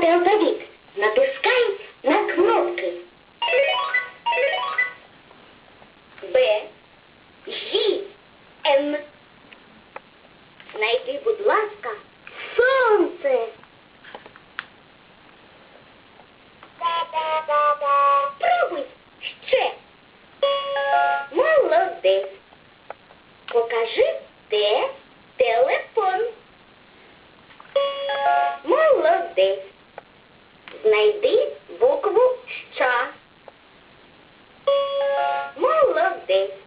записати алфавіт. Натискай на кнопки. Б. Ж. Н. Знайди, будь ласка, сонце. Пробуй ще. Молодець. Покажи, де телефон. Молодець. Знайди букву Щ. Молодець. Знайди